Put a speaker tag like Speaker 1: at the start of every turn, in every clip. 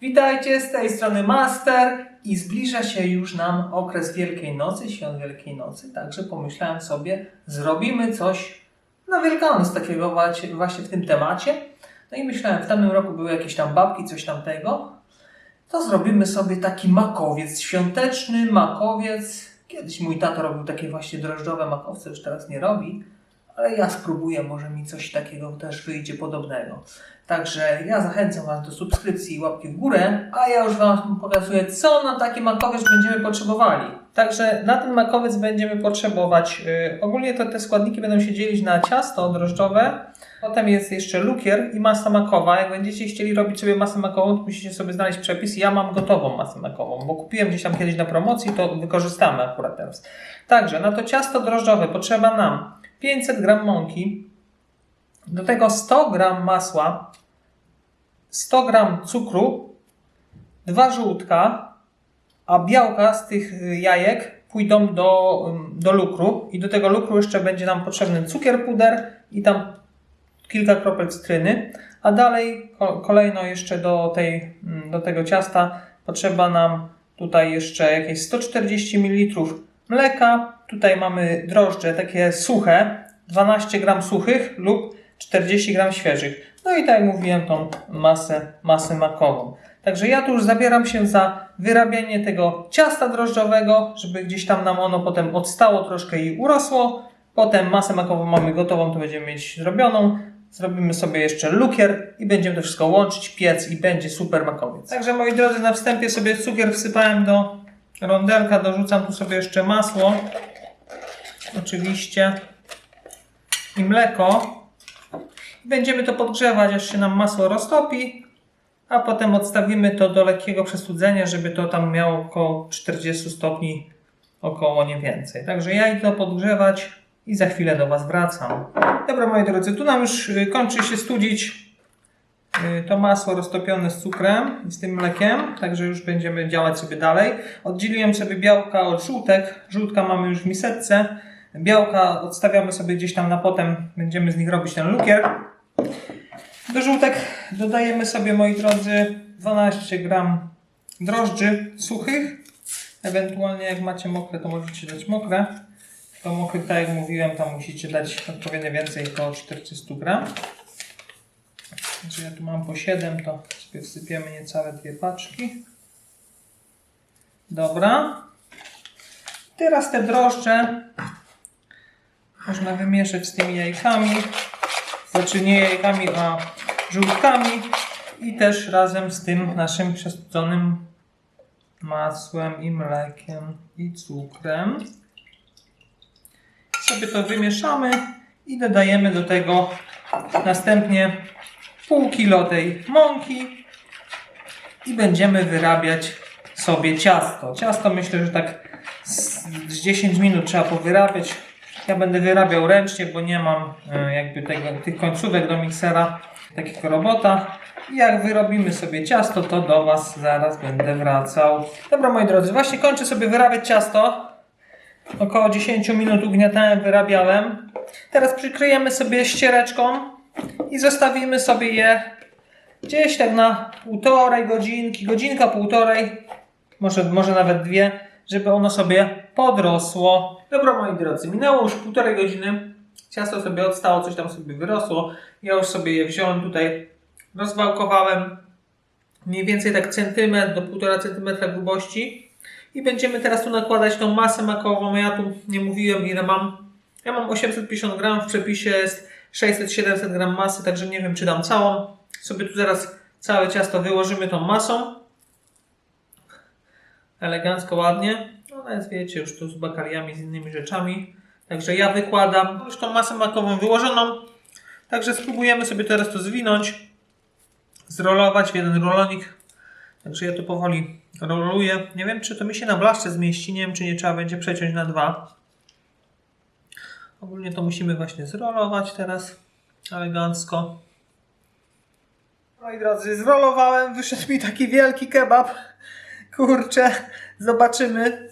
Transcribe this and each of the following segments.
Speaker 1: Witajcie, z tej strony Master i zbliża się już nam okres Wielkiej Nocy, świąt Wielkiej Nocy, także pomyślałem sobie, zrobimy coś na Wielkanoc takiego właśnie w tym temacie. No i myślałem, w tamtym roku były jakieś tam babki, coś tamtego, to zrobimy sobie taki makowiec, świąteczny makowiec. Kiedyś mój tato robił takie właśnie drożdżowe makowce, już teraz nie robi, ale ja spróbuję, może mi coś takiego też wyjdzie podobnego. Także ja zachęcam Was do subskrypcji i łapki w górę, a ja już Wam pokazuję, co na taki makowiec będziemy potrzebowali. Także na ten makowiec będziemy potrzebować, yy, ogólnie to te składniki będą się dzielić na ciasto drożdżowe, potem jest jeszcze lukier i masa makowa. Jak będziecie chcieli robić sobie masę makową, to musicie sobie znaleźć przepis. Ja mam gotową masę makową, bo kupiłem gdzieś tam kiedyś na promocji, to wykorzystamy akurat teraz. Także na to ciasto drożdżowe potrzeba nam 500 g mąki, do tego 100 g masła, 100 g cukru, dwa żółtka, a białka z tych y, jajek pójdą do, do lukru. I do tego lukru jeszcze będzie nam potrzebny cukier puder i tam kilka kropel cytryny, a dalej ko- kolejno jeszcze do, tej, do tego ciasta potrzeba nam tutaj jeszcze jakieś 140 ml mleka, tutaj mamy drożdże takie suche, 12 gram suchych lub 40 gram świeżych. No i tak jak mówiłem, tą masę, masę makową. Także ja tu już zabieram się za wyrabianie tego ciasta drożdżowego, żeby gdzieś tam nam ono potem odstało troszkę i urosło. Potem masę makową mamy gotową, to będziemy mieć zrobioną. Zrobimy sobie jeszcze lukier i będziemy to wszystko łączyć, piec i będzie super makowiec. Także moi drodzy, na wstępie sobie cukier wsypałem do rondelka, dorzucam tu sobie jeszcze masło. Oczywiście. I mleko. Będziemy to podgrzewać, aż się nam masło roztopi, a potem odstawimy to do lekkiego przestudzenia, żeby to tam miało około 40 stopni, około nie więcej. Także ja idę podgrzewać i za chwilę do Was wracam. Dobra moi drodzy, tu nam już y, kończy się studzić y, to masło roztopione z cukrem i z tym mlekiem, także już będziemy działać sobie dalej. Oddzieliłem sobie białka od żółtek. Żółtka mamy już w miseczce. Białka odstawiamy sobie gdzieś tam na potem, będziemy z nich robić ten lukier. Do żółtek dodajemy sobie, moi drodzy, 12 gram drożdży suchych. Ewentualnie jak macie mokre, to możecie dać mokre. To mokrych, tak jak mówiłem, tam musicie dać odpowiednio więcej, około 40 gram. Także ja tu mam po 7, to sobie wsypiemy niecałe dwie paczki. Dobra. Teraz te drożdże można wymieszać z tymi jajkami. Znaczy nie jajkami, a żółtkami. I też razem z tym naszym przestudzonym masłem i mlekiem i cukrem. Sobie to wymieszamy i dodajemy do tego następnie pół kilo tej mąki i będziemy wyrabiać sobie ciasto. Ciasto myślę, że tak z z 10 minut trzeba powyrabiać. Ja będę wyrabiał ręcznie, bo nie mam e, jakby tego, tych końcówek do miksera, takiego robota. Jak wyrobimy sobie ciasto, to do Was zaraz będę wracał. Dobra moi drodzy, właśnie kończę sobie wyrabiać ciasto. Około 10 minut ugniatałem, wyrabiałem. Teraz przykryjemy sobie ściereczką i zostawimy sobie je gdzieś tak na półtorej godzinki, godzinka, półtorej, może, może nawet dwie, żeby ono sobie podrosło. Dobra moi drodzy, minęło już półtorej godziny. Ciasto sobie odstało, coś tam sobie wyrosło. Ja już sobie je wziąłem tutaj, rozwałkowałem mniej więcej tak centymetr do półtora centymetra grubości. I będziemy teraz tu nakładać tą masę makową. Ja tu nie mówiłem ile mam. Ja mam 850 gram, w przepisie jest 600-700 gram masy, także nie wiem czy dam całą. Sobie tu zaraz całe ciasto wyłożymy tą masą. Elegancko, ładnie. Ona jest, wiecie, już tu z bakaliami, z innymi rzeczami. Także ja wykładam już tą masę makową wyłożoną. Także spróbujemy sobie teraz to zwinąć, zrolować w jeden rolonik. Także ja to powoli roluję. Nie wiem, czy to mi się na blaszce zmieści. Nie wiem, czy nie trzeba będzie przeciąć na dwa. Ogólnie to musimy właśnie zrolować teraz elegancko. Moi drodzy, zrolowałem, wyszedł mi taki wielki kebab. Kurczę, zobaczymy.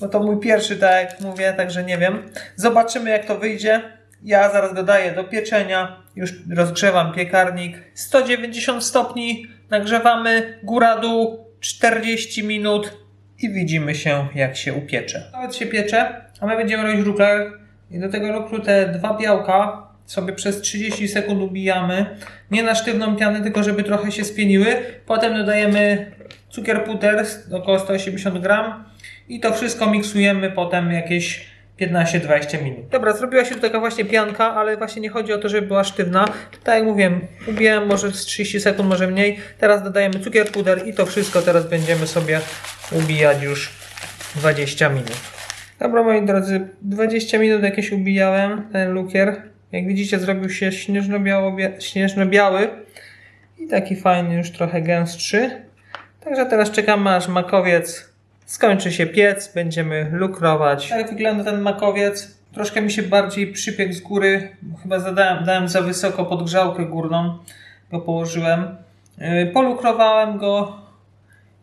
Speaker 1: Bo to mój pierwszy, tak jak mówię, także nie wiem. Zobaczymy jak to wyjdzie. Ja zaraz dodaję do pieczenia. Już rozgrzewam piekarnik. 190 stopni. Nagrzewamy góra-dół 40 minut i widzimy się jak się upiecze. Nawet się piecze, a my będziemy robić rukler. I do tego ruklu te dwa białka sobie przez 30 sekund ubijamy. Nie na sztywną pianę, tylko żeby trochę się spieniły. Potem dodajemy cukier puder, około 180 gram. I to wszystko miksujemy potem jakieś 15-20 minut. Dobra, zrobiła się tu taka właśnie pianka, ale właśnie nie chodzi o to, żeby była sztywna. Tak jak mówiłem, ubijałem może z 30 sekund, może mniej. Teraz dodajemy cukier puder i to wszystko teraz będziemy sobie ubijać już 20 minut. Dobra moi drodzy, 20 minut jakieś ubijałem ten lukier. Jak widzicie zrobił się śnieżno-biały i taki fajny już trochę gęstszy. Także teraz czekamy aż makowiec skończy się piec, będziemy lukrować. Jak wygląda ten makowiec? Troszkę mi się bardziej przypiekł z góry. Chyba zadałem, dałem za wysoko podgrzałkę górną. Go położyłem. Yy, Polukrowałem go.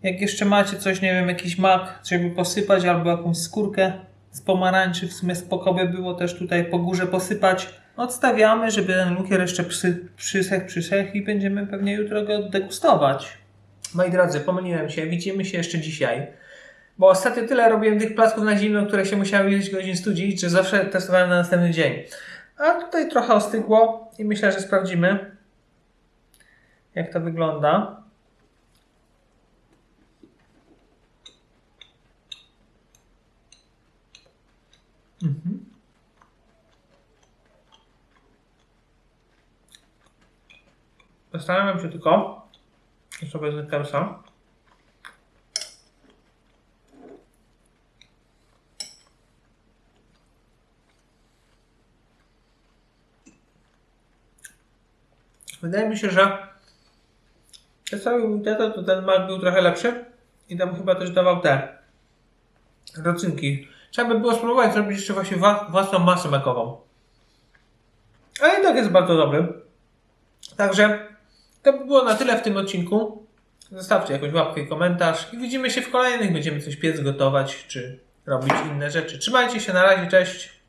Speaker 1: Jak jeszcze macie coś, nie wiem, jakiś mak, żeby posypać, albo jakąś skórkę z pomarańczy, w sumie spoko by było też tutaj po górze posypać. Odstawiamy, żeby ten lukier jeszcze przy, przysechł, przysechł i będziemy pewnie jutro go degustować. Moi drodzy, pomyliłem się, widzimy się jeszcze dzisiaj. Bo ostatnio tyle robiłem tych placków na zimno, które się musiały ileś godzin studzić, że zawsze testowałem na następny dzień. A tutaj trochę ostygło i myślę, że sprawdzimy, jak to wygląda. Mhm. Zastanawiam się tylko, jeszcze wezmę kęsa. Wydaje mi się, że cały immunitet to ten mak był trochę lepszy i tam chyba też dawał te rodzynki. Trzeba by było spróbować zrobić jeszcze właśnie własną masę makową. Ale i tak jest bardzo dobry. Także to by było na tyle w tym odcinku. Zostawcie jakąś łapkę i komentarz i widzimy się w kolejnych. Będziemy coś piec, gotować czy robić inne rzeczy. Trzymajcie się, na razie, cześć.